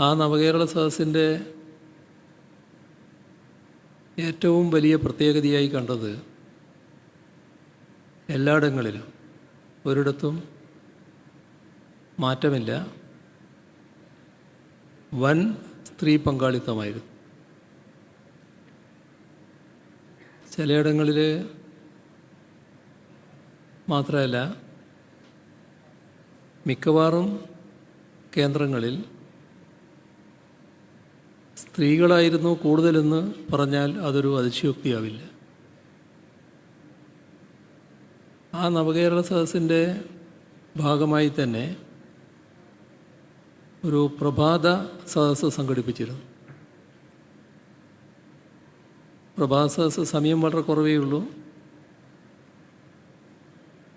ആ നവകേരള സദസ്സിന്റെ ഏറ്റവും വലിയ പ്രത്യേകതയായി കണ്ടത് എല്ലായിടങ്ങളിലും ഒരിടത്തും മാറ്റമില്ല. വൻ സ്ത്രീ പങ്കാളിത്തമായിരുന്നു. ചിലയിടങ്ങളിൽ മാത്രമല്ല മിക്കവാറും കേന്ദ്രങ്ങളിൽ സ്ത്രീകളായിരുന്നു കൂടുതലെന്ന് പറഞ്ഞാൽ അതൊരു അതിശയോക്തിയാവില്ല. ആ നവകേരള സദസ്സിന്റെ ഭാഗമായി തന്നെ ഒരു പ്രഭാത സദസ്സ് സംഘടിപ്പിച്ചിരുന്നു. പ്രഭാത സദസ്സ് സമയം വളരെ കുറവേ ഉള്ളൂ.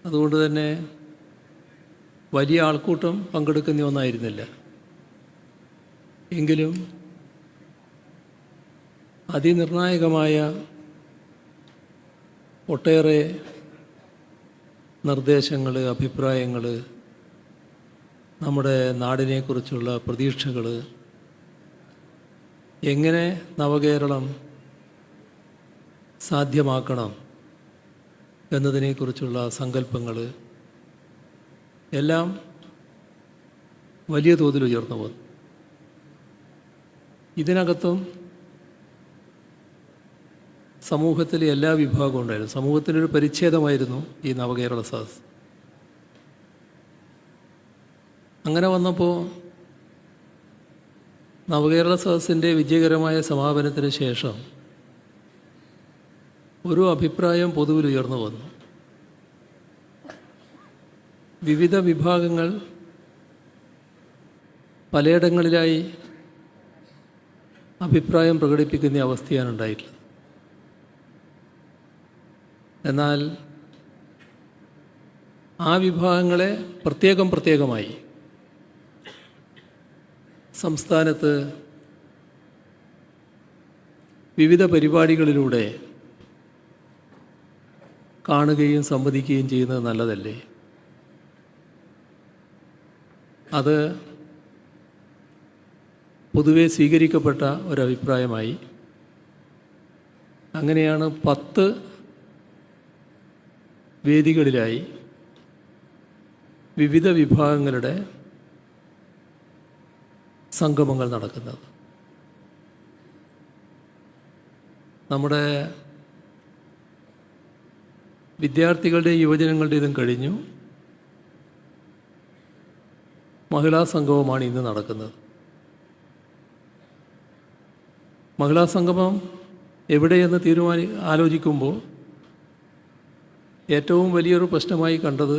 അതുകൊണ്ട് തന്നെ വലിയ ആൾക്കൂട്ടം പങ്കെടുക്കുന്ന ഒന്നായിരുന്നില്ല. എങ്കിലും അതിനിർണായകമായ ഒട്ടേറെ നിർദ്ദേശങ്ങൾ അഭിപ്രായങ്ങൾ നമ്മുടെ നാടിനെക്കുറിച്ചുള്ള പ്രതീക്ഷകൾ എങ്ങനെ നവകേരളം സാധ്യമാക്കണം എന്നതിനെക്കുറിച്ചുള്ള സങ്കല്പങ്ങൾ എല്ലാം വലിയ തോതിൽ ഉയർന്നു വന്നു. ഇതിനകത്തും സമൂഹത്തിലെ എല്ലാ വിഭാഗവും ഉണ്ടായിരുന്നു. സമൂഹത്തിന്റെ ഒരു പരിച്ഛേദമായിരുന്നു ഈ നവകേരള സദസ് അങ്ങനെ വന്നപ്പോൾ നവകേരള സദസ്സിന്റെ വിജയകരമായ സമാപനത്തിന് ശേഷം ഒരു അഭിപ്രായം പൊതുവിൽ ഉയർന്നു വന്നു. വിവിധ വിഭാഗങ്ങൾ പലയിടങ്ങളിലായി അഭിപ്രായം പ്രകടിപ്പിക്കുന്ന അവസ്ഥയാണ് ഉണ്ടായിട്ടുള്ളത്. എന്നാൽ ആ വിഭാഗങ്ങളെ പ്രത്യേകം പ്രത്യേകമായി സംസ്ഥാനത്ത് വിവിധ പരിപാടികളിലൂടെ കാണുകയും സംവദിക്കുകയും ചെയ്യുന്നത് നല്ലതല്ലേ? അത് പൊതുവെ സ്വീകരിക്കപ്പെട്ട ഒരഭിപ്രായമായി. അങ്ങനെയാണ് പത്ത് വേദികളിലായി വിവിധ വിഭാഗങ്ങളുടെ സംഗമങ്ങൾ നടക്കുന്നത്. നമ്മുടെ വിദ്യാർത്ഥികളുടെ യുവജനങ്ങളുടേതും കഴിഞ്ഞു. മഹിളാ സംഗമമാണ് ഇന്ന് നടക്കുന്നത്. മഹിളാ സംഗമം എവിടെയെന്ന് തീരുമാനി ആലോചിക്കുമ്പോൾ ഏറ്റവും വലിയൊരു പ്രശ്നമായി കണ്ടത്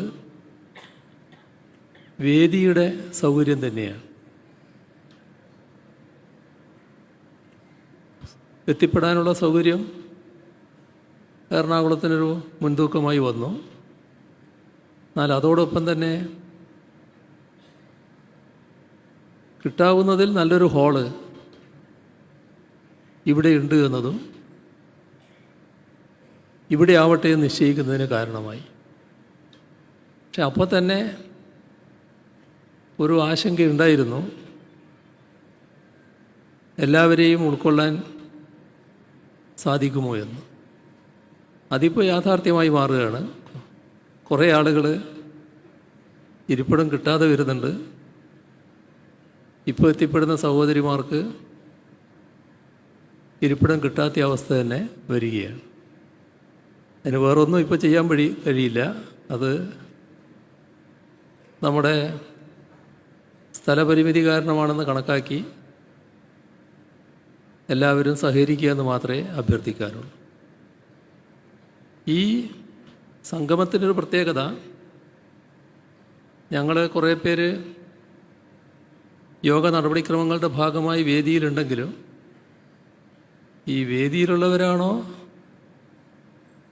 വേദിയുടെ സൗകര്യം തന്നെയാണ്. എത്തിപ്പെടാനുള്ള സൗകര്യം എറണാകുളത്തിനൊരു മുൻതൂക്കമായി വന്നു. എന്നാൽ അതോടൊപ്പം തന്നെ കിട്ടാവുന്നതിൽ നല്ലൊരു ഹാൾ ഇവിടെ ഉണ്ട് എന്നതും ഇവിടെ ആവട്ടെ എന്ന് നിശ്ചയിക്കുന്നതിന് കാരണമായി. പക്ഷെ അപ്പോൾ തന്നെ ഒരു ആശങ്കയുണ്ടായിരുന്നു. എല്ലാവരെയും ഉൾക്കൊള്ളാൻ സാധിക്കുമോ എന്ന്. അതിപ്പോൾ യാഥാർത്ഥ്യമായി മാറുകയാണ്. കുറേ ആളുകൾ ഇരിപ്പിടം കിട്ടാതെ വരുന്നുണ്ട്. ഇപ്പോൾ എത്തിപ്പെടുന്ന സഹോദരിമാർക്ക് ഇരിപ്പിടം കിട്ടാത്ത അവസ്ഥ തന്നെ വരികയാണ്. അതിന് വേറൊന്നും ഇപ്പോൾ ചെയ്യാൻ വഴി കഴിയില്ല. അത് നമ്മുടെ സ്ഥലപരിമിതി കാരണമാണെന്ന് കണക്കാക്കി എല്ലാവരും സഹകരിക്കുക എന്ന് മാത്രമേ അഭ്യർത്ഥിക്കാനുള്ളൂ ഈ സംഗമത്തിനൊരു പ്രത്യേകത ഞങ്ങൾ കുറേ പേര് യോഗ നടപടിക്രമങ്ങളുടെ ഭാഗമായി വേദിയിലുണ്ടെങ്കിലും ഈ വേദിയിലുള്ളവരാണോ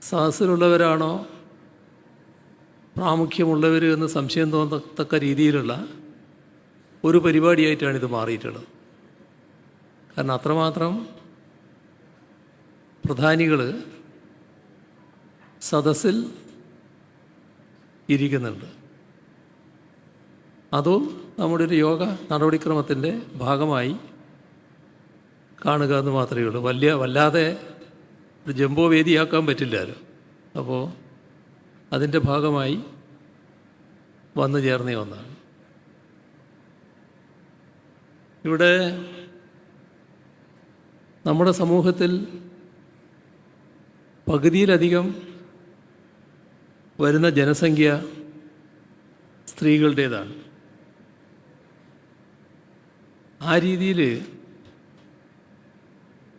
സഹസിലുള്ളവരാണോ പ്രാമുഖ്യമുള്ളവർ എന്ന് സംശയം തോന്നത്തക്ക രീതിയിലുള്ള ഒരു പരിപാടിയായിട്ടാണ് ഇത് മാറിയിട്ടുള്ളത്. കാരണം അത്രമാത്രം പ്രധാനികൾ സദസ്സിൽ ഇരിക്കുന്നുണ്ട്. അതും നമ്മുടെ ഒരു യോഗ നടപടിക്രമത്തിന്റെ ഭാഗമായി കാണുക എന്ന് മാത്രമേ ഉള്ളൂ. വലിയ വല്ലാതെ ഒരു ജംബോ വേദിയാക്കാൻ പറ്റില്ലല്ലോ അപ്പോൾ അതിന്റെ ഭാഗമായി വന്നു ചേർന്ന ഒന്നാണ്. ഇവിടെ നമ്മുടെ സമൂഹത്തിൽ പകുതിയിലധികം വരുന്ന ജനസംഖ്യ സ്ത്രീകളുടേതാണ്. ആ രീതിയിൽ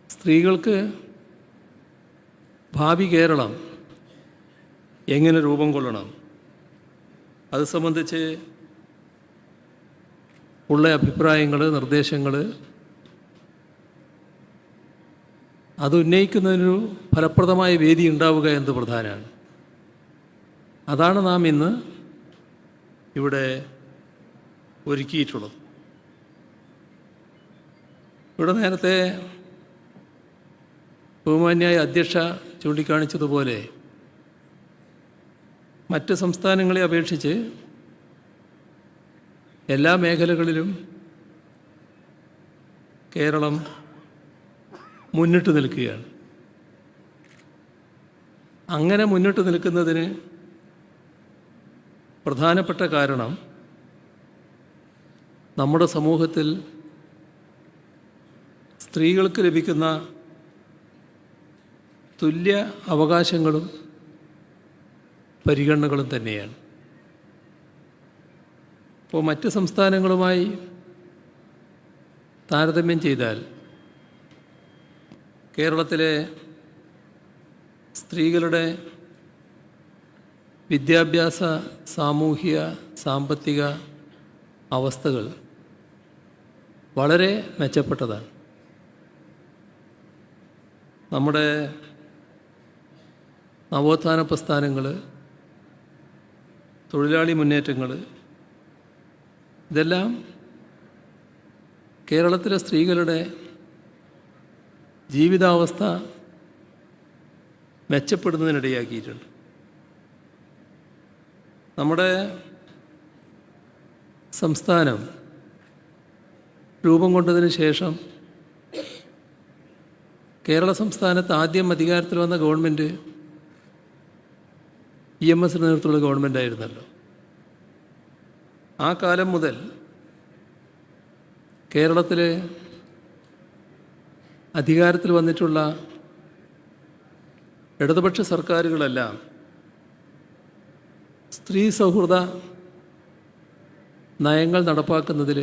സ്ത്രീകൾക്ക് ഭാവി കേരളം എങ്ങനെ രൂപം കൊള്ളണം? അത് സംബന്ധിച്ച് ഉള്ള അഭിപ്രായങ്ങൾ നിർദ്ദേശങ്ങൾ അത് ഉന്നയിക്കുന്നതിനൊരു ഫലപ്രദമായ വേദി ഉണ്ടാവുക എന്ത് പ്രധാനമാണ്. അതാണ് നാം ഇന്ന് ഇവിടെ ഒരുക്കിയിട്ടുള്ളത്. ഇവിടെ നേരത്തെ ബഹുമാന്യായ അധ്യക്ഷ ചൂണ്ടിക്കാണിച്ചതുപോലെ മറ്റ് സംസ്ഥാനങ്ങളെ അപേക്ഷിച്ച് എല്ലാ മേഖലകളിലും കേരളം മുന്നിട്ട് നിൽക്കുകയാണ്. അങ്ങനെ മുന്നിട്ട് നിൽക്കുന്നതിന് പ്രധാനപ്പെട്ട കാരണം നമ്മുടെ സമൂഹത്തിൽ സ്ത്രീകൾക്ക് ലഭിക്കുന്ന തുല്യ അവകാശങ്ങളും പരിഗണനകളും തന്നെയാണ്. ഇപ്പോൾ മറ്റ് സംസ്ഥാനങ്ങളുമായി താരതമ്യം ചെയ്താൽ കേരളത്തിലെ സ്ത്രീകളുടെ വിദ്യാഭ്യാസ സാമൂഹിക സാമ്പത്തിക അവസ്ഥകൾ വളരെ മെച്ചപ്പെട്ടതാണ്. നമ്മുടെ നവോത്ഥാന പ്രസ്ഥാനങ്ങൾ തൊഴിലാളി മുന്നേറ്റങ്ങൾ ഇതെല്ലാം കേരളത്തിലെ സ്ത്രീകളുടെ ജീവിതാവസ്ഥ മെച്ചപ്പെടുന്നതിനിടയാക്കിയിട്ടുണ്ട്. നമ്മുടെ സംസ്ഥാനം രൂപം കൊണ്ടതിന് ശേഷം കേരള സംസ്ഥാനത്ത് ആദ്യം അധികാരത്തിൽ വന്ന ഗവൺമെന്റ് ഇ എം എസിന് നേതൃത്വമുള്ള ഗവൺമെന്റ് ആയിരുന്നല്ലോ. ആ കാലം മുതൽ കേരളത്തിലെ അധികാരത്തിൽ വന്നിട്ടുള്ള ഇടതുപക്ഷ സർക്കാരുകളെല്ലാം സ്ത്രീ സൗഹൃദ നയങ്ങൾ നടപ്പാക്കുന്നതിൽ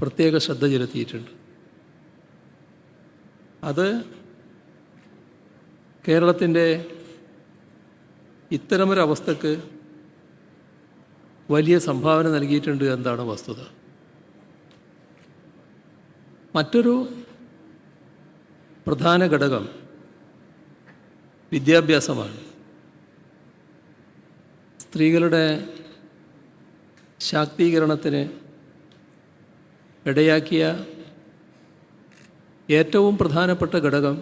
പ്രത്യേക ശ്രദ്ധ ചെലുത്തിയിട്ടുണ്ട്. അത് കേരളത്തിന്റെ ഇത്തരമൊരവസ്ഥക്ക് വലിയ സംഭാവന നൽകിയിട്ടുണ്ട് എന്നതാണ് വസ്തുത. മറ്റൊരു പ്രധാന ഘടകം വിദ്യാഭ്യാസമാണ്. സ്ത്രീകളുടെ ശാക്തീകരണത്തിന് ഇടയാക്കിയ ഏറ്റവും പ്രധാനപ്പെട്ട ഘടകം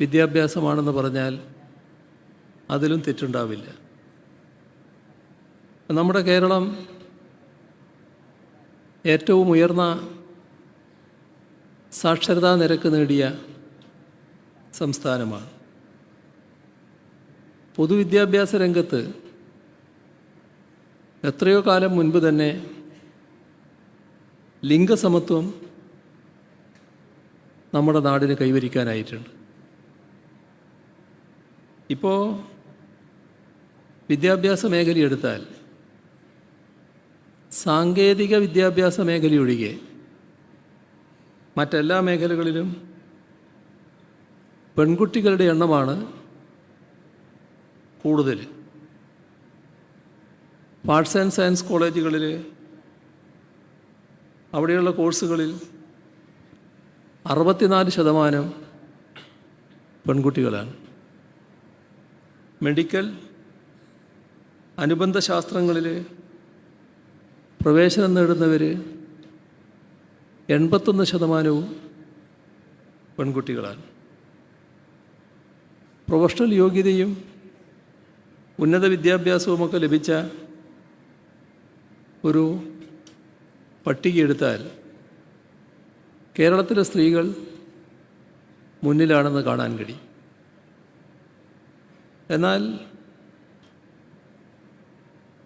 വിദ്യാഭ്യാസമാണെന്ന് പറഞ്ഞാൽ അതിലും തെറ്റുണ്ടാവില്ല. നമ്മുടെ കേരളം ഏറ്റവും ഉയർന്ന സാക്ഷരതാ നിരക്ക് നേടിയ സംസ്ഥാനമാണ്. പൊതുവിദ്യാഭ്യാസ രംഗത്ത് എത്രയോ കാലം മുൻപ് തന്നെ ലിംഗസമത്വം നമ്മുടെ നാടിന് കൈവരിക്കാനായിട്ടുണ്ട്. ഇപ്പോൾ വിദ്യാഭ്യാസ മേഖല എടുത്താൽ സാങ്കേതിക വിദ്യാഭ്യാസ മേഖല ഒഴികെ മറ്റെല്ലാ മേഖലകളിലും പെൺകുട്ടികളുടെ എണ്ണമാണ് കൂടുതൽ. ആർട്സ് ആൻഡ് സയൻസ് കോളേജുകളിൽ അവിടെയുള്ള കോഴ്സുകളിൽ അറുപത്തിനാല് ശതമാനം പെൺകുട്ടികളാണ്. മെഡിക്കൽ അനുബന്ധ ശാസ്ത്രങ്ങളിൽ പ്രവേശനം നേടുന്നവർ എൺപത്തൊന്ന് ശതമാനവും പെൺകുട്ടികളാണ്. പ്രൊഫഷണൽ യോഗ്യതയും ഉന്നത വിദ്യാഭ്യാസവുമൊക്കെ ലഭിച്ച ഒരു പട്ടികയെടുത്താൽ കേരളത്തിലെ സ്ത്രീകൾ മുന്നിലാണെന്ന് കാണാൻ കഴിയും. എന്നാൽ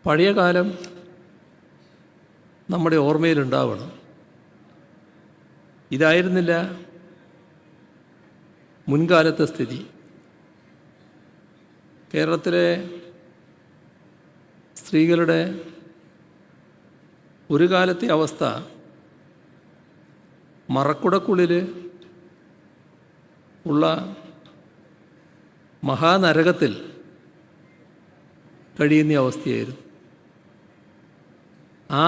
പഴയ കാലം നമ്മുടെ ഓർമ്മയിലുണ്ടാവണം. ഇതായിരുന്നില്ല മുൻകാലത്തെ സ്ഥിതി. കേരളത്തിലെ സ്ത്രീകളുടെ ഒരു കാലത്തെ അവസ്ഥ മറക്കുടക്കുള്ളിൽ ഉള്ള മഹാനരകത്തിൽ കഴിയുന്ന അവസ്ഥയായിരുന്നു. ആ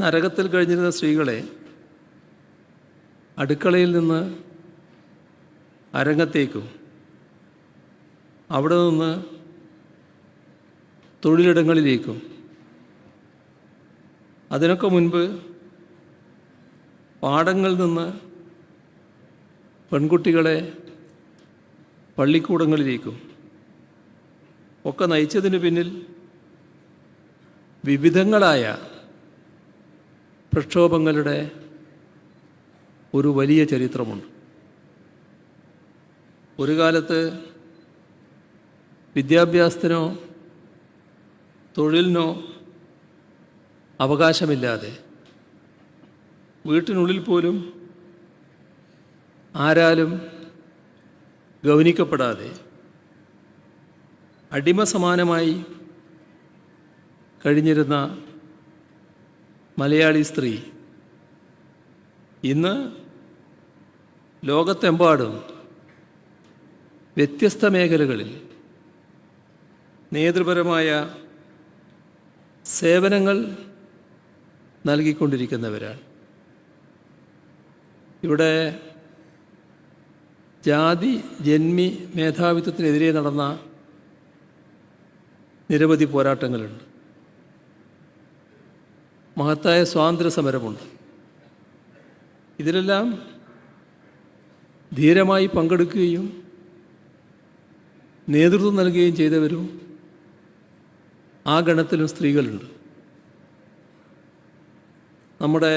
നരകത്തിൽ കഴിഞ്ഞിരുന്ന സ്ത്രീകളെ അടുക്കളയിൽ നിന്ന് അരങ്ങത്തേക്കും അവിടെ നിന്ന് തൊഴിലിടങ്ങളിലേക്കും. അതിനൊക്കെ മുൻപ് പാടങ്ങളിൽ നിന്ന് പെൺകുട്ടികളെ പള്ളിക്കൂടങ്ങളിലേക്കും ഒക്കെ നയിച്ചതിന് പിന്നിൽ വിവിധങ്ങളായ പ്രക്ഷോഭങ്ങളുടെ ഒരു വലിയ ചരിത്രമുണ്ട്. ഒരു കാലത്ത് വിദ്യാഭ്യാസത്തിനോ തൊഴിലിനോ അവകാശമില്ലാതെ വീട്ടിനുള്ളിൽ പോലും ആരാലും ഗൗനിക്കപ്പെടാതെ അടിമ സമാനമായി കഴിഞ്ഞിരുന്ന മലയാളി സ്ത്രീ ഇന്ന് ലോകത്തെമ്പാടും വ്യത്യസ്ത മേഖലകളിൽ നേതൃപരമായ സേവനങ്ങൾ നൽകിക്കൊണ്ടിരിക്കുന്നവരാണ്. ഇവിടെ ജാതി ജന്മി മേധാവിത്വത്തിനെതിരെ നടന്ന നിരവധി പോരാട്ടങ്ങളുണ്ട്. മഹത്തായ സ്വാതന്ത്ര്യ സമരമുണ്ട് ഇതിലെല്ലാം ധീരമായി പങ്കെടുക്കുകയും നേതൃത്വം നൽകുകയും ചെയ്തവരും ആ ഗണത്തിലും സ്ത്രീകളുണ്ട്. നമ്മുടെ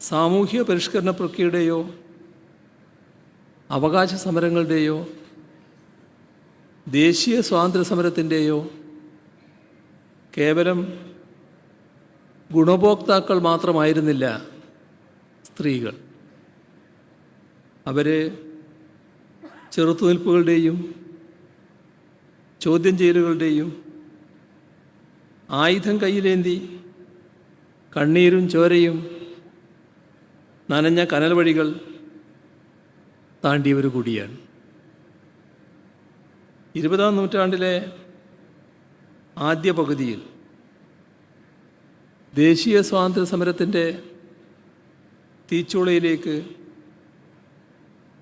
സാമൂഹ്യ പരിഷ്കരണ പ്രക്രിയയുടെയോ അവകാശ സമരങ്ങളുടെയോ ദേശീയ സ്വാതന്ത്ര്യ സമരത്തിന്റെയോ കേവലം ഗുണഭോക്താക്കൾ മാത്രമായിരുന്നില്ല സ്ത്രീകൾ. അവർ ചെറുത്തുനിൽപ്പുകളുടെയും ചോദ്യം ചെയ്യലുകളുടെയും ആയുധം കയ്യിലേന്തി കണ്ണീരും ചോരയും നനഞ്ഞ കനൽ വഴികൾ താണ്ടിയവർ കൂടിയാണ്. ഇരുപതാം നൂറ്റാണ്ടിലെ ആദ്യ പകുതിയിൽ ദേശീയ സ്വാതന്ത്ര്യ സമരത്തിന്റെ തീച്ചുളയിലേക്ക്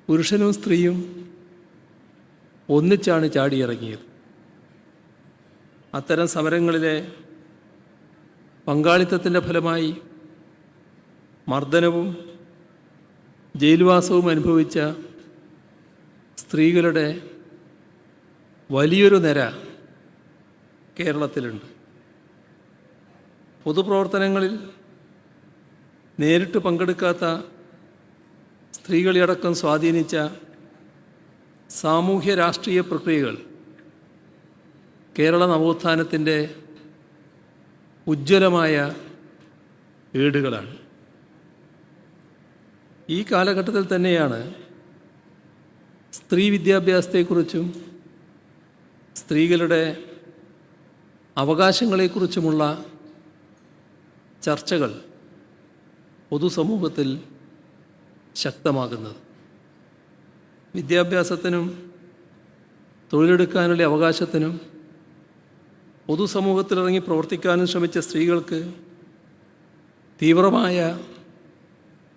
പുരുഷനും സ്ത്രീയും ഒന്നിച്ചാണ് ചാടിയിറങ്ങിയത്. അത്തരം സമരങ്ങളിലെ പങ്കാളിത്തത്തിന്റെ ഫലമായി മർദ്ദനവും ജയിൽവാസവും അനുഭവിച്ച സ്ത്രീകളുടെ വലിയൊരു നിര കേരളത്തിലുണ്ട്. പൊതുപ്രവർത്തനങ്ങളിൽ നേരിട്ട് പങ്കെടുക്കാത്ത സ്ത്രീകളെയടക്കം സ്വാധീനിച്ച സാമൂഹ്യ രാഷ്ട്രീയ പ്രക്രിയകൾ കേരള നവോത്ഥാനത്തിന്റെ ഉജ്ജ്വലമായ ഏടുകളാണ്. ഈ കാലഘട്ടത്തിൽ തന്നെയാണ് സ്ത്രീ വിദ്യാഭ്യാസത്തെക്കുറിച്ചും സ്ത്രീകളുടെ അവകാശങ്ങളെക്കുറിച്ചുമുള്ള ചർച്ചകൾ പൊതുസമൂഹത്തിൽ ശക്തമാകുന്നത്. വിദ്യാഭ്യാസത്തിനും തൊഴിലെടുക്കാനുള്ള അവകാശത്തിനും പൊതുസമൂഹത്തിലിറങ്ങി പ്രവർത്തിക്കാനും ശ്രമിച്ച സ്ത്രീകൾക്ക് തീവ്രമായ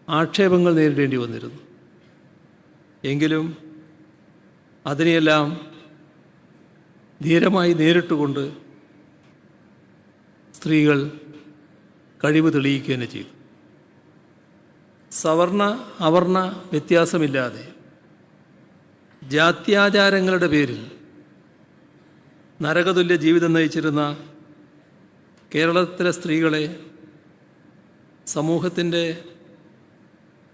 ആക്ഷേപങ്ങൾ നേരിടേണ്ടി വന്നിരുന്നു. എങ്കിലും അതിനെയെല്ലാം ധീരമായി നേരിട്ടുകൊണ്ട് സ്ത്രീകൾ കഴിവ് തെളിയിക്കുക തന്നെ ചെയ്തു. സവർണ അവർണ വ്യത്യാസമില്ലാതെ ജാത്യാചാരങ്ങളുടെ പേരിൽ നരകതുല്യ ജീവിതം നയിച്ചിരുന്ന കേരളത്തിലെ സ്ത്രീകളെ സമൂഹത്തിന്റെ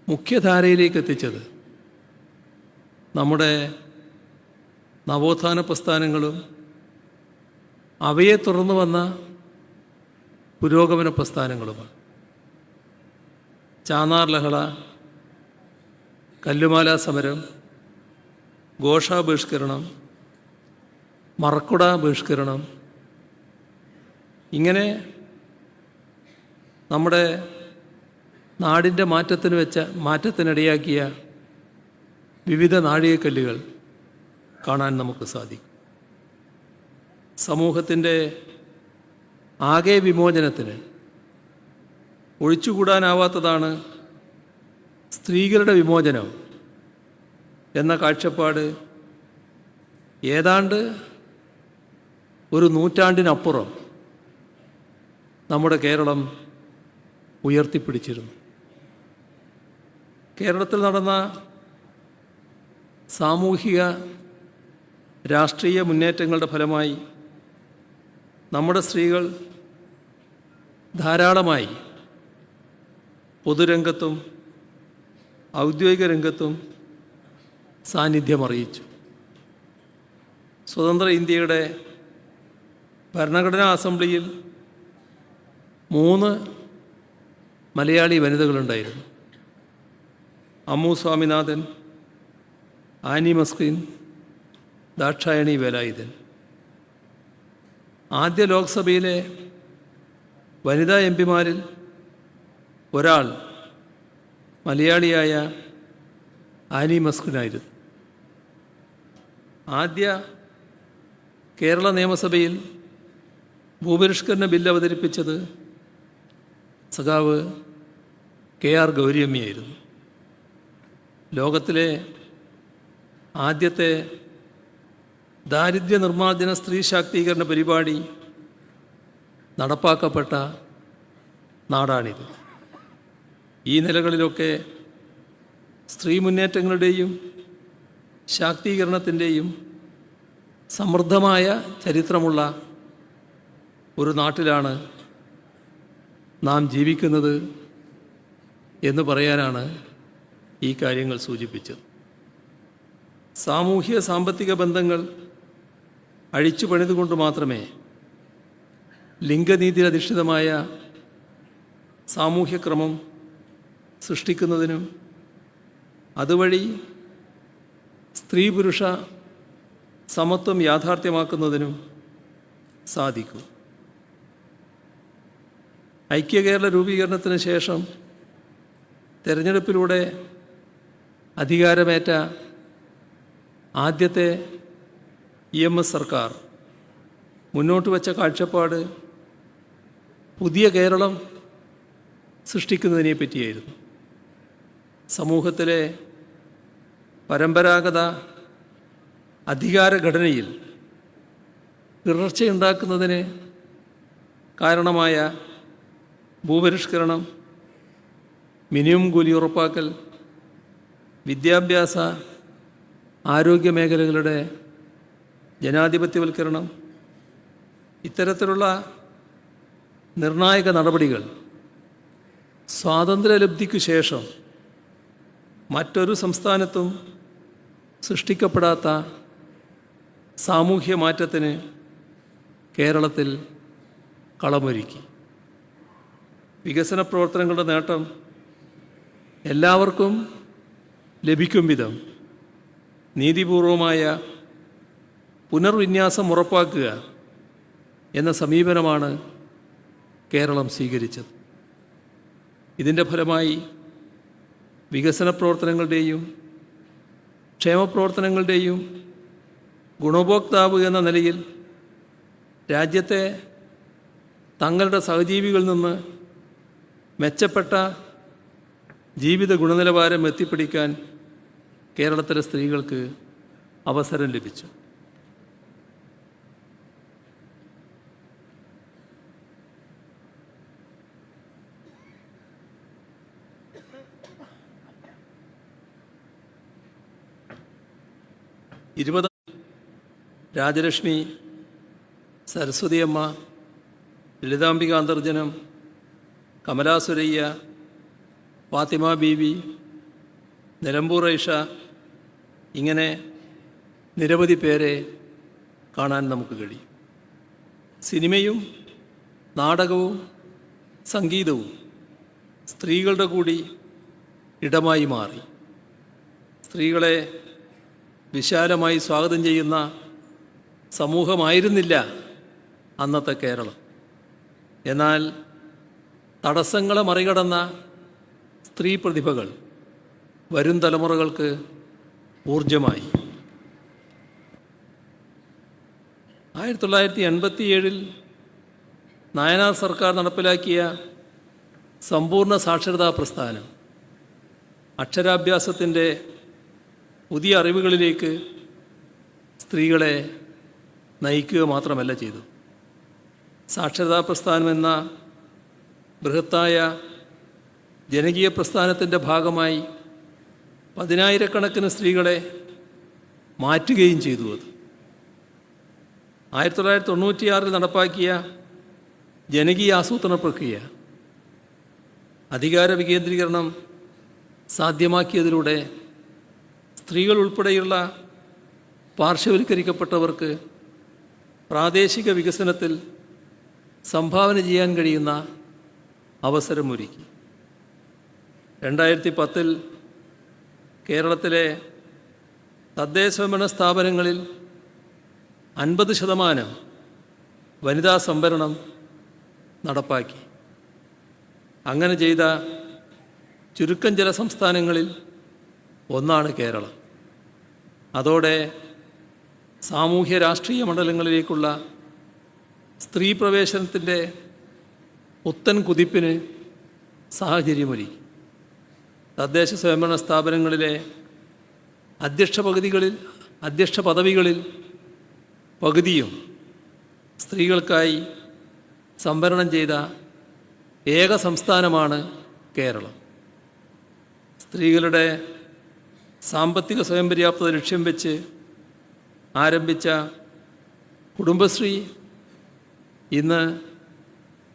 മുഖ്യധാരയിലേക്ക് എത്തിച്ചത് നമ്മുടെ നവോത്ഥാന പ്രസ്ഥാനങ്ങളും അവയെ തുടർന്ന് വന്ന പുരോഗമന പ്രസ്ഥാനങ്ങളുമാണ്. ചാന്നാർ ലഹള കല്ലുമാല സമരം ഘോഷ ബഹിഷ്കരണം മറക്കുട ബഹിഷ്കരണം ഇങ്ങനെ നമ്മുടെ നാടിന്റെ മാറ്റത്തിന് വെച്ച മാറ്റത്തിനിടയാക്കിയ വിവിധ നാഴികക്കല്ലുകൾ കാണാൻ നമുക്ക് സാധിക്കും. സമൂഹത്തിന്റെ ആകെ വിമോചനത്തിന് ഒഴിച്ചുകൂടാനാവാത്തതാണ് സ്ത്രീകളുടെ വിമോചനം എന്ന കാഴ്ചപ്പാട്. ഏതാണ്ട് ഒരു നൂറ്റാണ്ടിനപ്പുറം നമ്മുടെ കേരളം ഉയർത്തിപ്പിടിച്ചിരുന്നു. കേരളത്തിൽ നടന്ന സാമൂഹിക രാഷ്ട്രീയ മുന്നേറ്റങ്ങളുടെ ഫലമായി നമ്മുടെ സ്ത്രീകൾ ധാരാളമായി പൊതുരംഗത്തും ഔദ്യോഗിക രംഗത്തും സാന്നിധ്യം അറിയിച്ചു സ്വതന്ത്ര ഇന്ത്യയുടെ ഭരണഘടനാ അസംബ്ലിയിൽ മൂന്ന് മലയാളി വനിതകളുണ്ടായിരുന്നു. അമ്മു സ്വാമിനാഥൻ ആനി മസ്കിൻ ദാക്ഷായണി വേലായുധൻ. ആദ്യ ലോക്സഭയിലെ വനിതാ എം പിമാരിൽ ഒരാൾ മലയാളിയായ ആനി മസ്കുനായിരുന്നു. ആദ്യ കേരള നിയമസഭയിൽ ഭൂപരിഷ്കരണ ബില്ല് അവതരിപ്പിച്ചത് സഖാവ് കെ ആർ ഗൗരിയമ്മയായിരുന്നു. ലോകത്തിലെ ആദ്യത്തെ ദാരിദ്ര്യ നിർമ്മാർജന സ്ത്രീ ശാക്തീകരണ പരിപാടി നടപ്പാക്കപ്പെട്ട നാടാണിത്. ഈ നിലകളിലൊക്കെ സ്ത്രീ മുന്നേറ്റങ്ങളുടെയും ശാക്തീകരണത്തിന്റെയും സമൃദ്ധമായ ചരിത്രമുള്ള ഒരു നാട്ടിലാണ് നാം ജീവിക്കുന്നത് എന്ന് പറയാനാണ് ഈ കാര്യങ്ങൾ സൂചിപ്പിച്ചത്. സാമൂഹ്യ സാമ്പത്തിക ബന്ധങ്ങൾ അഴിച്ചു പണിതുകൊണ്ട് മാത്രമേ ലിംഗനീതിയിൽ അധിഷ്ഠിതമായ സാമൂഹ്യക്രമം സൃഷ്ടിക്കുന്നതിനും അതുവഴി സ്ത്രീ പുരുഷ സമത്വം യാഥാർത്ഥ്യമാക്കുന്നതിനും സാധിക്കും. ഐക്യകേരള രൂപീകരണത്തിന് ശേഷം തെരഞ്ഞെടുപ്പിലൂടെ അധികാരമേറ്റ ആദ്യത്തെ ഇ എം എസ് സർക്കാർ മുന്നോട്ട് വച്ച കാഴ്ചപ്പാട് പുതിയ കേരളം സൃഷ്ടിക്കുന്നതിനെ പറ്റിയായിരുന്നു സമൂഹത്തിലെ പരമ്പരാഗത അധികാരഘടനയിൽ തുടർച്ചയുണ്ടാക്കുന്നതിന് കാരണമായ ഭൂപരിഷ്കരണം മിനിമം കൂലി ഉറപ്പാക്കൽ വിദ്യാഭ്യാസ ആരോഗ്യ മേഖലകളുടെ ജനാധിപത്യവൽക്കരണം ഇത്തരത്തിലുള്ള നിർണായക നടപടികൾ. സ്വാതന്ത്ര്യലബ്ധിക്കു ശേഷം മറ്റൊരു സംസ്ഥാനത്തും സൃഷ്ടിക്കപ്പെടാത്ത സാമൂഹ്യ മാറ്റത്തിന് കേരളത്തിൽ കളമൊരുക്കി. വികസന പ്രവർത്തനങ്ങളുടെ നേട്ടം എല്ലാവർക്കും ലഭിക്കും വിധം നീതിപൂർവമായ പുനർവിന്യാസം ഉറപ്പാക്കുക എന്ന സമീപനമാണ് കേരളം സ്വീകരിച്ചത്. ഇതിന്റെ ഫലമായി വികസന പ്രവർത്തനങ്ങളുടെയും ക്ഷേമപ്രവർത്തനങ്ങളുടെയും ഗുണഭോക്താവ് എന്ന നിലയിൽ രാജ്യത്തെ തങ്ങളുടെ സഹജീവികളിൽ നിന്ന് മെച്ചപ്പെട്ട ജീവിത ഗുണനിലവാരം എത്തിപ്പിടിക്കാൻ കേരളത്തിലെ സ്ത്രീകൾക്ക് അവസരം ലഭിച്ചു. ഇരുപതാം രാജലക്ഷ്മി സരസ്വതിയമ്മ ലളിതാംബിക അന്തർജനം കമലാസുരയ്യ ഫാത്തിമ ബീവി നിലമ്പൂർ ഐഷ ഇങ്ങനെ നിരവധി പേരെ കാണാൻ നമുക്ക് കഴിയും. സിനിമയും നാടകവും സംഗീതവും സ്ത്രീകളുടെ കൂടി ഇടമായി മാറി. സ്ത്രീകളെ വിശാലമായി സ്വാഗതം ചെയ്യുന്ന സമൂഹമായിരുന്നില്ല അന്നത്തെ കേരളം. എന്നാൽ തടസ്സങ്ങളെ മറികടന്ന സ്ത്രീ പ്രതിഭകൾ വരും തലമുറകൾക്ക് ഊർജമായി ആയിരത്തി തൊള്ളായിരത്തി എൺപത്തി ഏഴിൽ നായനാർ സർക്കാർ നടപ്പിലാക്കിയ സമ്പൂർണ സാക്ഷരതാ പ്രസ്ഥാനം അക്ഷരാഭ്യാസത്തിന്റെ പുതിയ അറിവുകളിലേക്ക് സ്ത്രീകളെ നയിക്കുക മാത്രമല്ല ചെയ്തു സാക്ഷരതാ പ്രസ്ഥാനം എന്ന ബൃഹത്തായ ജനകീയ പ്രസ്ഥാനത്തിന്റെ ഭാഗമായി പതിനായിരക്കണക്കിന് സ്ത്രീകളെ മാറ്റുകയും ചെയ്തു അത്. ആയിരത്തി തൊള്ളായിരത്തി തൊണ്ണൂറ്റിയാറിൽ നടപ്പാക്കിയ ജനകീയ ആസൂത്രണ പ്രക്രിയ അധികാര വികേന്ദ്രീകരണം സാധ്യമാക്കിയതിലൂടെ സ്ത്രീകൾ ഉൾപ്പെടെയുള്ള പാർശ്വവൽക്കരിക്കപ്പെട്ടവർക്ക് പ്രാദേശിക വികസനത്തിൽ സംഭാവന ചെയ്യാൻ കഴിയുന്ന അവസരമൊരുക്കി. രണ്ടായിരത്തി പത്തിൽ കേരളത്തിലെ തദ്ദേശഭരണ സ്ഥാപനങ്ങളിൽ അൻപത് ശതമാനം വനിതാ സംവരണം നടപ്പാക്കി. അങ്ങനെ ചെയ്ത ചുരുക്കം ചില സംസ്ഥാനങ്ങളിൽ ഒന്നാണ് കേരളം. അതോടെ സാമൂഹ്യ രാഷ്ട്രീയ മണ്ഡലങ്ങളിലേക്കുള്ള സ്ത്രീ പ്രവേശനത്തിന്റെ പുത്തൻ കുതിപ്പിന് സാഹചര്യമൊരുക്കി. തദ്ദേശ സ്വയംഭരണ സ്ഥാപനങ്ങളിലെ അധ്യക്ഷ പകുതികളിൽ അധ്യക്ഷ പദവികളിൽ പകുതിയും സ്ത്രീകൾക്കായി സംവരണം ചെയ്ത ഏക സംസ്ഥാനമാണ് കേരളം. സ്ത്രീകളുടെ സാമ്പത്തിക സ്വയം പര്യാപ്തത ലക്ഷ്യം വെച്ച് ആരംഭിച്ച കുടുംബശ്രീ ഇന്ന്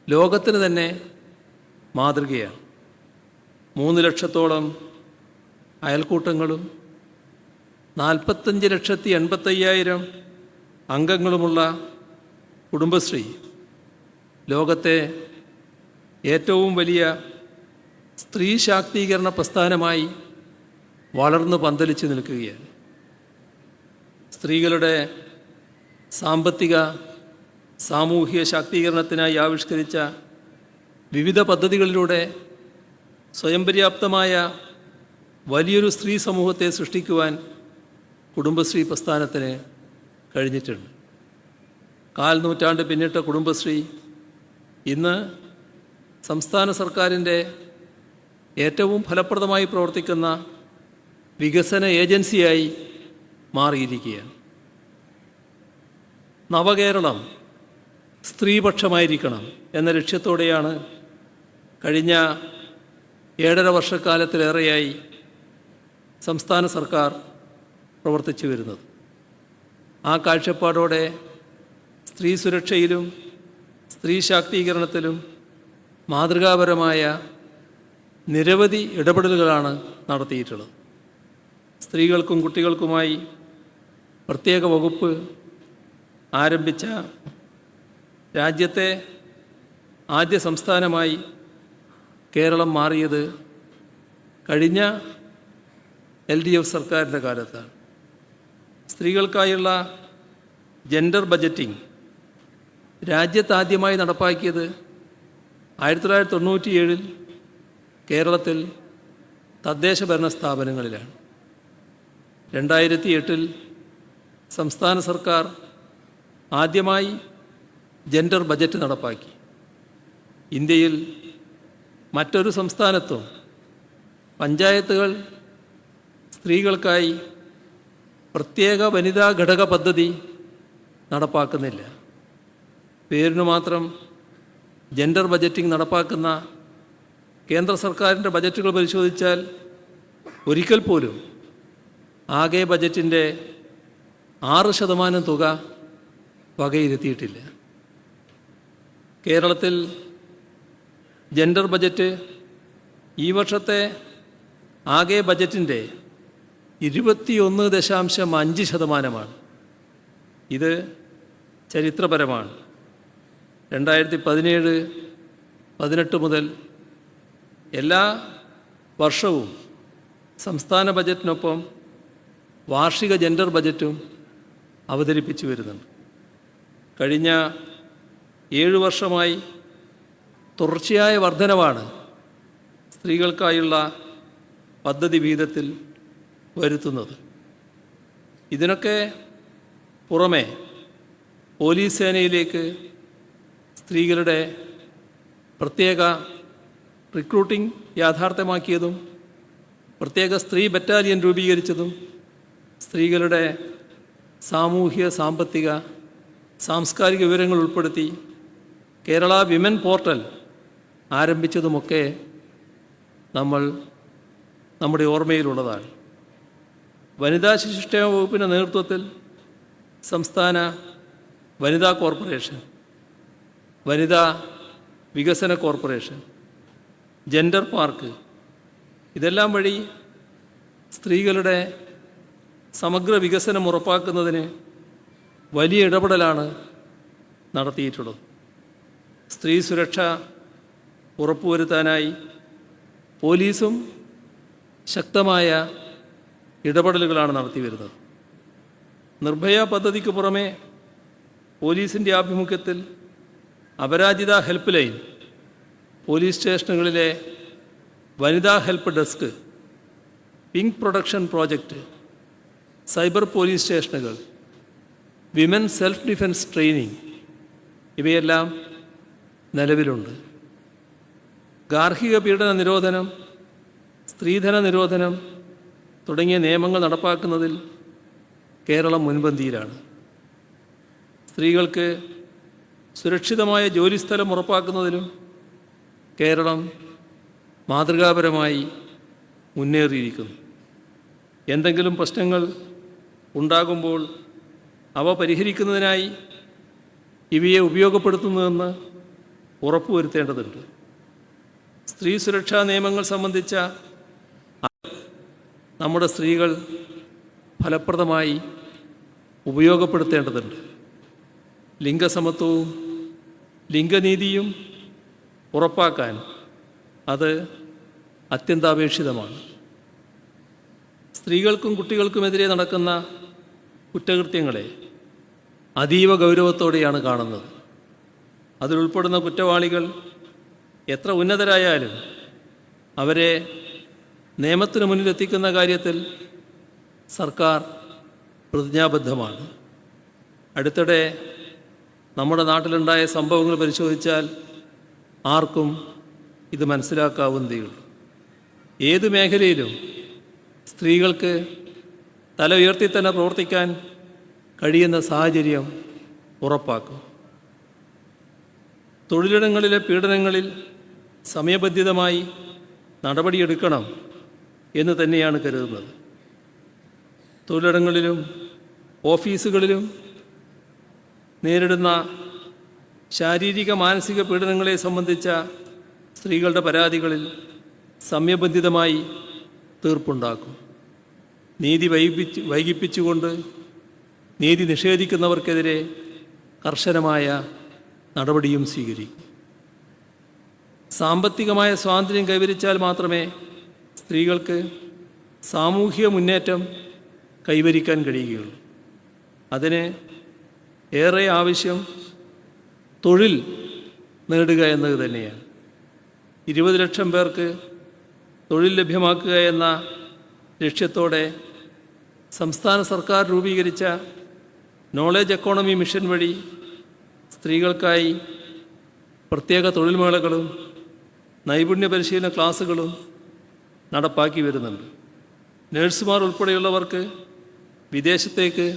ലോകത്തിന് തന്നെ മാതൃകയാണ്. മൂന്ന് ലക്ഷത്തോളം അയൽക്കൂട്ടങ്ങളും നാൽപ്പത്തഞ്ച് ലക്ഷത്തി എൺപത്തയ്യായിരം അംഗങ്ങളുമുള്ള കുടുംബശ്രീ ലോകത്തെ ഏറ്റവും വലിയ സ്ത്രീ ശാക്തീകരണ പ്രസ്ഥാനമായി വളർന്നു പന്തലിച്ച് നിൽക്കുകയാണ്. സ്ത്രീകളുടെ സാമ്പത്തിക സാമൂഹിക ശാക്തീകരണത്തിനായി ആവിഷ്കരിച്ച വിവിധ പദ്ധതികളിലൂടെ സ്വയം പര്യാപ്തമായ വലിയൊരു സ്ത്രീ സമൂഹത്തെ സൃഷ്ടിക്കുവാൻ കുടുംബശ്രീ പ്രസ്ഥാനത്തിന് കഴിഞ്ഞിട്ടുണ്ട്. കാൽ നൂറ്റാണ്ട് പിന്നിട്ട കുടുംബശ്രീ ഇന്ന് സംസ്ഥാന സർക്കാരിന്റെ ഏറ്റവും ഫലപ്രദമായി പ്രവർത്തിക്കുന്ന വികസന ഏജൻസിയായി മാറിയിരിക്കുകയാണ്. നവകേരളം സ്ത്രീപക്ഷമായിരിക്കണം എന്ന ലക്ഷ്യത്തോടെയാണ് കഴിഞ്ഞ ഏഴര വർഷക്കാലത്തിലേറെയായി സംസ്ഥാന സർക്കാർ പ്രവർത്തിച്ചു വരുന്നത്. ആ കാഴ്ചപ്പാടോടെ സ്ത്രീ സുരക്ഷയിലും സ്ത്രീ ശാക്തീകരണത്തിലും മാതൃകാപരമായ നിരവധി ഇടപെടലുകളാണ് നടത്തിയിട്ടുള്ളത്. സ്ത്രീകൾക്കും കുട്ടികൾക്കുമായി പ്രത്യേക വകുപ്പ് ആരംഭിച്ച രാജ്യത്തെ ആദ്യ സംസ്ഥാനമായി കേരളം മാറിയത് കഴിഞ്ഞ എൽ ഡി എഫ് സർക്കാരിന്റെ കാലത്താണ്. സ്ത്രീകൾക്കായുള്ള ജെൻഡർ ബജറ്റിംഗ് രാജ്യത്താദ്യമായി നടപ്പാക്കിയത് ആയിരത്തി തൊള്ളായിരത്തി തൊണ്ണൂറ്റിയേഴിൽ കേരളത്തിൽ തദ്ദേശ ഭരണ സ്ഥാപനങ്ങളിലാണ്. രണ്ടായിരത്തി എട്ടിൽ സംസ്ഥാന സർക്കാർ ആദ്യമായി ജെൻഡർ ബജറ്റ് നടപ്പാക്കി. ഇന്ത്യയിൽ മറ്റൊരു സംസ്ഥാനത്തും പഞ്ചായത്തുകൾ സ്ത്രീകൾക്കായി പ്രത്യേക വനിതാ ഘടക പദ്ധതി നടപ്പാക്കുന്നില്ല. പേരിനു മാത്രം ജെൻഡർ ബജറ്റിംഗ് നടപ്പാക്കുന്ന കേന്ദ്ര സർക്കാരിന്റെ ബജറ്റുകൾ പരിശോധിച്ചാൽ ഒരിക്കൽ പോലും ആകെ ബജറ്റിന്റെ ആറ് ശതമാനം തുക വകയിരുത്തിയിട്ടില്ല. കേരളത്തിൽ ജെൻഡർ ബജറ്റ് ഈ വർഷത്തെ ആകെ ബജറ്റിന്റെ ഇരുപത്തിയൊന്ന് ദശാംശം അഞ്ച് ശതമാനമാണ്. ഇത് ചരിത്രപരമാണ്. രണ്ടായിരത്തി പതിനേഴ് പതിനെട്ട് മുതൽ എല്ലാ വർഷവും സംസ്ഥാന ബജറ്റിനൊപ്പം വാർഷിക ജെൻഡർ ബജറ്റും അവതരിപ്പിച്ചു വരുന്നുണ്ട്. കഴിഞ്ഞ ഏഴ് വർഷമായി തുടർച്ചയായ വർധനവാണ് സ്ത്രീകൾക്കായുള്ള പദ്ധതി വീതത്തിൽ വരുത്തുന്നത്. ഇതിനൊക്കെ പുറമെ പോലീസ് സേനയിലേക്ക് സ്ത്രീകളുടെ പ്രത്യേക റിക്രൂട്ടിംഗ് യാഥാർത്ഥ്യമാക്കിയതും പ്രത്യേക സ്ത്രീ ബറ്റാലിയൻ രൂപീകരിച്ചതും സ്ത്രീകളുടെ സാമൂഹ്യ സാമ്പത്തിക സാംസ്കാരിക വിവരങ്ങൾ ഉൾപ്പെടുത്തി കേരള വിമൻ പോർട്ടൽ ആരംഭിച്ചതുമൊക്കെ നമ്മൾ നമ്മുടെ ഓർമ്മയിലുള്ളതാണ്. വനിതാ ശിശുക്ഷേമ വകുപ്പിന്റെ നേതൃത്വത്തിൽ സംസ്ഥാന വനിതാ കോർപ്പറേഷൻ വനിതാ വികസന കോർപ്പറേഷൻ ജെൻഡർ പാർക്ക് ഇതെല്ലാം വഴി സ്ത്രീകളുടെ സമഗ്ര വികസനം ഉറപ്പാക്കുന്നതിന് വലിയ ഇടപെടലാണ് നടത്തിയിട്ടുള്ളത്. സ്ത്രീ സുരക്ഷ ഉറപ്പുവരുത്താനായി പോലീസും ശക്തമായ ഇടപെടലുകളാണ് നടത്തി വരുന്നത്. നിർഭയ പദ്ധതിക്ക് പുറമെ പോലീസിന്റെ ആഭിമുഖ്യത്തിൽ അപരാജിത ഹെൽപ്പ് ലൈൻ പോലീസ് സ്റ്റേഷനുകളിലെ വനിതാ help desk pink production project cyber police സ്റ്റേഷനുകൾ വിമൻ സെൽഫ് ഡിഫൻസ് ട്രെയിനിങ് ഇവയെല്ലാം നിലവിലുണ്ട്. ഗാർഹിക പീഡന നിരോധനം സ്ത്രീധന നിരോധനം തുടങ്ങിയ നിയമങ്ങൾ നടപ്പാക്കുന്നതിൽ കേരളം മുൻപന്തിയിലാണ്. സ്ത്രീകൾക്ക് സുരക്ഷിതമായ ജോലിസ്ഥലം ഉറപ്പാക്കുന്നതിലും കേരളം മാതൃകാപരമായി മുന്നേറിയിരിക്കുന്നു. എന്തെങ്കിലും പ്രശ്നങ്ങൾ ഉണ്ടാകുമ്പോൾ അവ പരിഹരിക്കുന്നതിനായി ഇവയെ ഉപയോഗപ്പെടുത്തുന്നതെന്ന് ഉറപ്പുവരുത്തേണ്ടതുണ്ട്. സ്ത്രീ സുരക്ഷാ നിയമങ്ങൾ സംബന്ധിച്ച നമ്മുടെ സ്ത്രീകൾ ഫലപ്രദമായി ഉപയോഗപ്പെടുത്തേണ്ടതുണ്ട്. ലിംഗസമത്വവും ലിംഗനീതിയും ഉറപ്പാക്കാൻ അത് അത്യന്താപേക്ഷിതമാണ്. സ്ത്രീകൾക്കും കുട്ടികൾക്കുമെതിരെ നടക്കുന്ന കുറ്റകൃത്യങ്ങളെ അതീവ ഗൗരവത്തോടെയാണ് കാണുന്നത്. അതിലുൾപ്പെടുന്ന കുറ്റവാളികൾ എത്ര ഉന്നതരായാലും അവരെ നിയമത്തിന് മുന്നിലെത്തിക്കുന്ന കാര്യത്തിൽ സർക്കാർ പ്രതിജ്ഞാബദ്ധമാണ്. അടുത്തിടെ നമ്മുടെ നാട്ടിലുണ്ടായ സംഭവങ്ങൾ പരിശോധിച്ചാൽ ആർക്കും ഇത് മനസ്സിലാക്കാവുന്നതേയുള്ളൂ. ഏത് മേഖലയിലും സ്ത്രീകൾക്ക് തല ഉയർത്തി തന്നെ പ്രവർത്തിക്കാൻ കഴിയുന്ന സാഹചര്യം ഉറപ്പാക്കും. തൊഴിലിടങ്ങളിലെ പീഡനങ്ങളിൽ സമയബന്ധിതമായി നടപടിയെടുക്കണം എന്ന് തന്നെയാണ് കരുതുന്നത്. തൊഴിലിടങ്ങളിലും ഓഫീസുകളിലും നേരിടുന്ന ശാരീരിക മാനസിക പീഡനങ്ങളെ സംബന്ധിച്ച സ്ത്രീകളുടെ പരാതികളിൽ സമയബന്ധിതമായി തീർപ്പുണ്ടാക്കും. നീതി വൈകിപ്പിച്ച് വൈകിപ്പിച്ചുകൊണ്ട് നീതി നിഷേധിക്കുന്നവർക്കെതിരെ കർശനമായ നടപടിയും സ്വീകരിക്കും. സാമ്പത്തികമായ സ്വാതന്ത്ര്യം കൈവരിച്ചാൽ മാത്രമേ സ്ത്രീകൾക്ക് സാമൂഹിക മുന്നേറ്റം കൈവരിക്കാൻ കഴിയുകയുള്ളൂ. അതിന് ഏറെ ആവശ്യം തൊഴിൽ നേടുക എന്നത് തന്നെയാണ്. ഇരുപത് ലക്ഷം പേർക്ക് തൊഴിൽ ലഭ്യമാക്കുക എന്ന ലക്ഷ്യത്തോടെ സംസ്ഥാന സർക്കാർ രൂപീകരിച്ച നോളേജ് എക്കോണമി മിഷൻ വഴി സ്ത്രീകൾക്കായി പ്രത്യേക തൊഴിൽ മേളകളും നൈപുണ്യ പരിശീലന ക്ലാസ്സുകളും നടപ്പാക്കി വരുന്നുണ്ട്. നഴ്സുമാർ ഉൾപ്പെടെയുള്ളവർക്ക് വിദേശത്തേക്ക്